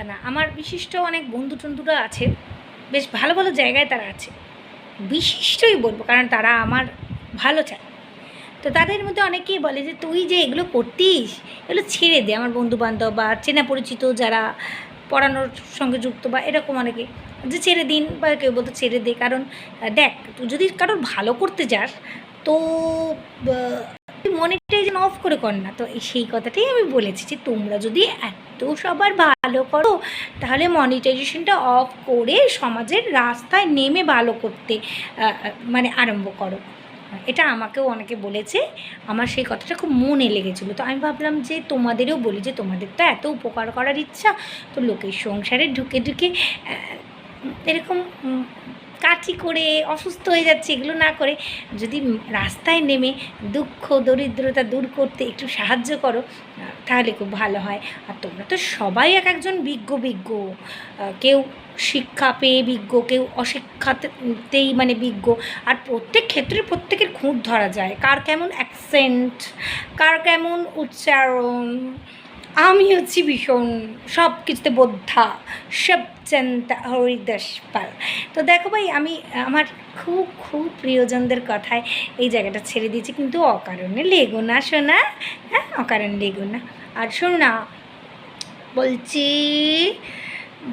কথা না। আমার বিশিষ্ট অনেক বন্ধু টন্ধুরা আছে, বেশ ভালো ভালো জায়গায় তারা আছে। বিশিষ্টই বলব, কারণ তারা আমার ভালো চায়। তো তাদের মধ্যে অনেকেই বলে যে, তুই যে এগুলো করতিস, এগুলো ছেড়ে দে। আমার বন্ধু বান্ধব বা চেনা পরিচিত যারা পড়ানোর সঙ্গে যুক্ত বা এরকম অনেকে, যে ছেড়ে দিন বা কেউ বলতো ছেড়ে দে। কারণ, দেখ, তুই যদি কারোর ভালো করতে যাস, তো মনিটাইজেশন অফ করে কর না। তো সেই কথাটাই আমি বলেছি যে, তোমরা যদি এত সবার ভালো করো, তাহলে মনিটাইজেশনটা অফ করে সমাজের রাস্তায় নেমে ভালো করতে মানে আরম্ভ করো। এটা আমাকেও অনেকে বলেছে, আমার সেই কথাটা খুব মনে লেগেছিলো। তো আমি ভাবলাম যে, তোমাদেরও বলি যে, তোমাদের তো এত উপকার করার ইচ্ছা, তো লোকের সংসারে ঢুকে ঢুকে এরকম কাঠি করে, অসুস্থ হয়ে যাচ্ছে, এগুলো না করে যদি রাস্তায় নেমে দুঃখ, দরিদ্রতা দূর করতে একটু সাহায্য করো, তাহলে খুব ভালো হয়। আর তোমরা তো সবাই এক একজন বিজ্ঞ বিজ্ঞ। কেউ শিক্ষা পেয়ে বিজ্ঞ, কেউ অশিক্ষাতেই মানে বিজ্ঞ। আর প্রত্যেক ক্ষেত্রে প্রত্যেকের খুঁত ধরা যায়। কার কেমন অ্যাকসেন্ট কার কেমন উচ্চারণ, আমি হচ্ছি ভীষণ সব কিছুতে বোদ্ধা, সব চিন্তা হরিদাস পাল তো দেখো ভাই, আমি, আমার খুব খুব প্রিয়জনদের কথায় এই জায়গাটা ছেড়ে দিয়েছি, কিন্তু অকারণে লেগো না শোনা হ্যাঁ অকারণে লেগো না। আর শোনো না বলছি,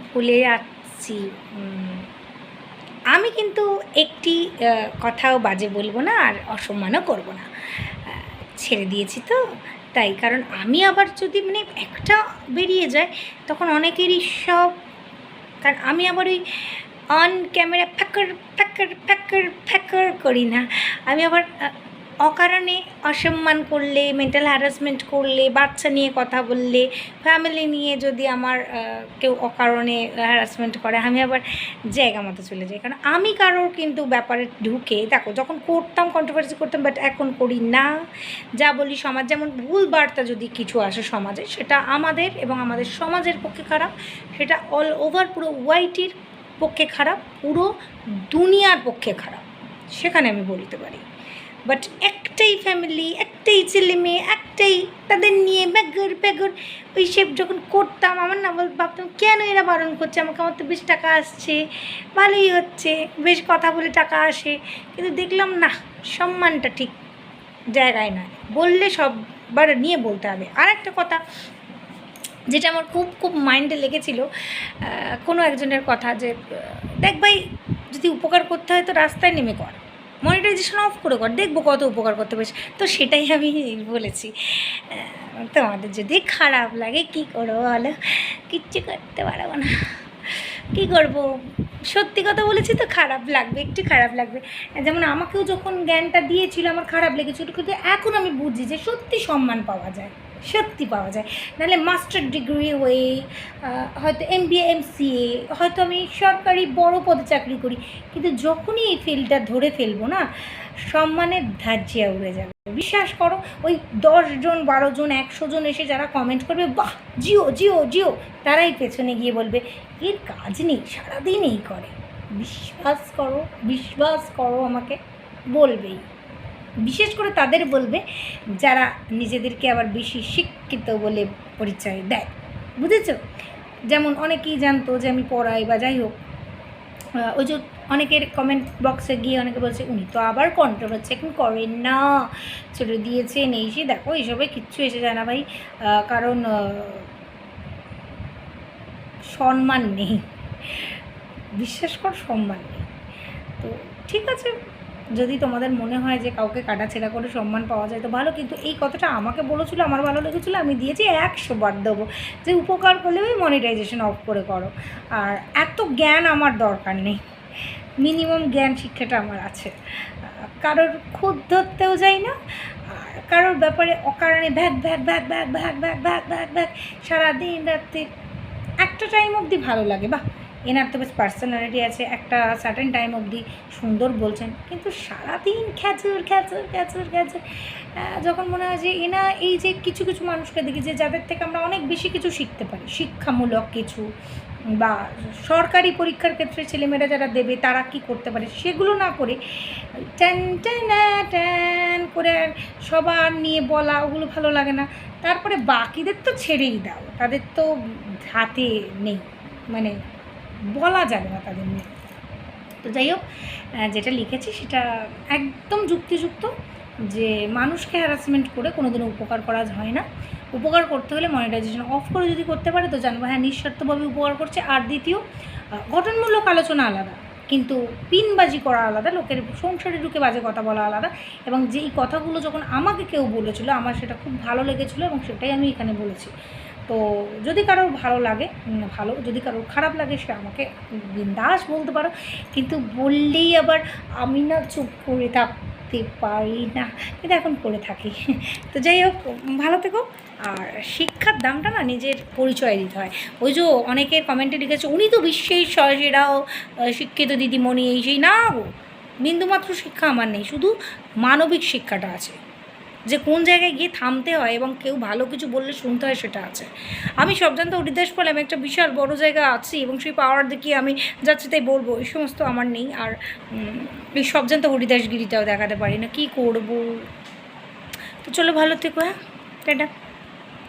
ভুলে যাচ্ছি আমি কিন্তু একটি কথাও বাজে বলব না, আর অসম্মানও করব না। ছেড়ে দিয়েছি তো তাই। কারণ আমি আবার যদি মানে একটা বেরিয়ে যায়, তখন অনেকেরই সব কারণ আমি আবার ওই অন ক্যামেরা ফ্যাকর ফ্যাকর ফ্যাকর ফ্যাকর করি না। আমি আবার অকারণে অসম্মান করলে মেন্টাল হ্যারাসমেন্ট করলে, বাচ্চা নিয়ে কথা বললে ফ্যামিলি নিয়ে যদি আমার কেউ অকারণে হ্যারাসমেন্ট করে, আমি আবার জায়গা মতো চলে যাই। কারণ আমি কারোর কিন্তু ব্যাপারে ঢুকে, দেখো যখন করতাম কন্ট্রোভার্সি করতাম বাট এখন করি না। যা বলি সমাজ, যেমন ভুল বার্তা যদি কিছু আসে সমাজে, সেটা আমাদের এবং আমাদের সমাজের পক্ষে খারাপ, সেটা অল ওভার পুরো ওয়াইটির পক্ষে খারাপ, পুরো দুনিয়ার পক্ষে খারাপ। সেখানে আমি বলতে পারি। বাট একটাই ফ্যামিলি একটাই ছেলে মেয়ে, একটাই তাদের নিয়ে ব্যাগর ব্যাগর ওই সব যখন করতাম, আমার না ভাবতাম, কেন এরা বারণ করছে? আমাকে আমার তো বেশ টাকা আসছে। ভালোই হচ্ছে, বেশ কথা বলে টাকা আসে। কিন্তু দেখলাম না, সম্মানটা ঠিক জায়গায় নয়। বললে সববার নিয়ে বলতে হবে। আর একটা কথা, যেটা আমার খুব খুব মাইন্ডে লেগেছিল কোনো একজনের কথা যে, দেখ ভাই, যদি উপকার করতে হয় তো রাস্তায় নেমে কর। মনিটাইজেশন অফ করে কর, দেখব কত উপকার করতে পারছিস তো সেটাই আমি বলেছি। তোমাদের যদি খারাপ লাগে কি করব বলো? কিচ্ছু করতে পারব না। কী করব? সত্যি কথা বলেছি তো খারাপ লাগবে, একটু খারাপ লাগবে। যেমন আমাকেও যখন জ্ঞানটা দিয়েছিল আমার খারাপ লেগেছিল, কিন্তু এখন আমি বুঝি যে সত্যি সম্মান পাওয়া যায়। সত্যি পাওয়া যায়। নাহলে মাস্টার ডিগ্রি হয়ে হয়তো M B M C A হয়তো আমি সরকারি বড় পদে চাকরি করি, কিন্তু যখনই এই ফিল্ডটা ধরে ফেলব না সম্মানের ধার্যিয়া উড়ে যাবে। বিশ্বাস করো, ওই দশজন বারো জন, একশো জন এসে যারা কমেন্ট করবে, বাহ, জিও জিও জিও! তারাই পেছনে গিয়ে বলবে, এর কাজ নেই, সারাদিন এই করে। বিশ্বাস করো বিশ্বাস করো আমাকে, বলবেই। বিশেষ করে তাদের বলবে যারা নিজেদেরকে আবার বেশি শিক্ষিত বলে পরিচয় দেয়। বুঝেছ? যেমন অনেকেই জানতো যে আমি পড়াই বা যাই হোক ওই যে অনেকের কমেন্ট বক্সে গিয়ে অনেকে বলছে, উনি তো আবার কন্ট্রোভার্সি এখন করেন না। ছেড়ে দিয়েছেন, এই সে দেখো এইসবে কিচ্ছু এসে যায় না ভাই। কারণ সম্মান নেই। বিশ্বাস কর, সম্মান নেই। তো ঠিক আছে যদি তোমাদের মনে হয় যে কাউকে কাটাছেড়া করে সম্মান পাওয়া যায় তো ভালো কিন্তু এই কথাটা আমাকে বলেছিলো আমার ভালো লেগেছিলো আমি দিয়েছি একশো বার দেবো যে উপকার করলে ওই মনিটাইজেশন অফ করে করো আর এত জ্ঞান আমার দরকার নেই মিনিমাম জ্ঞান শিক্ষাটা আমার আছে কারোর খুদ ধরতেও যাই না আর কারোর ব্যাপারে অকারণে ভ্যাক ভ্যাক ভ্যাক ভ্যাক ভ্যাক ভ্যাক ভ্যাক ভ্যাক ভ্যাক সারাদিন রাত্রি একটা টাইম অবধি ভালো লাগে বাহ এনার তো বেশ পার্সোনালিটি আছে। একটা সার্টেন টাইম অবধি সুন্দর বলছেন। কিন্তু সারাদিন খ্যাচুর খ্যাচুর খ্যাচুর খ্যাচুর যখন মনে হয় যে এনা এই যে কিছু কিছু মানুষকে দেখি যে যাদের থেকে আমরা অনেক বেশি কিছু শিখতে পারি। শিক্ষামূলক কিছু বা সরকারি পরীক্ষার ক্ষেত্রে ছেলেমেয়েরা যারা দেবে, তারা কি করতে পারে? সেগুলো না করে ট্যান ট্যানা করে সবার নিয়ে বলা, ওগুলো ভালো লাগে না। তারপরে বাকিদের তো ছেড়েই দাও। তাদের তো হাতে নেই। মানে বলা যাবে না তাদের নিয়ে। তো যাই হোক যেটা লিখেছি সেটা একদম যুক্তিযুক্ত যে মানুষকে হ্যারাসমেন্ট করে কোনোদিনও উপকার করা হয় না। উপকার করতে হলে মনিটাইজেশন অফ করে যদি করতে পারে তো জানব হ্যাঁ নিঃস্বার্থভাবে উপকার করছে। আর দ্বিতীয় গঠনমূলক আলোচনা আলাদা, কিন্তু পিনবাজি করা আলাদা, লোকের সংসারে ঢুকে বাজে কথা বলা আলাদা এবং যেই কথাগুলো যখন আমাকে কেউ বলেছিল, আমার সেটা খুব ভালো লেগেছিলো এবং সেটাই আমি এখানে বলেছি। তো যদি কারোর ভালো লাগে ভালো, যদি কারোর খারাপ লাগে, সে আমাকে বিন্দাস বলতে পারো। কিন্তু বললেই আবার আমি না চুপ করে থাকতে পারি না। কিন্তু এখন করে থাকি। তো যাই হোক, ভালো থেকো। আর শিক্ষার দামটা না নিজের পরিচয় দিতে হয়। ওই যে অনেকে কমেন্টে লিখেছে, উনি তো বিশ্বের সেরাও শিক্ষিত দিদিমণি, এই সেই না গো। বিন্দুমাত্র শিক্ষা আমার নেই। শুধু মানবিক শিক্ষাটা আছে। যে কোন জায়গায় গিয়ে থামতে হয় এবং কেউ ভালো কিছু বললে শুনতে হয় সেটা আছে। আমি সব জানতে হরিদাস বলে আমি একটা বিশাল বড় জায়গা আছি এবং সেই পাওয়ার দেখিয়ে আমি যাচ্ছি তাই বলব, এই সমস্ত আমার নেই আর এই সব জানতে হরিদাসগিরিটাও দেখাতে পারি না, কি করব? তো চলো ভালো থেকো হ্যাঁ? টাটা।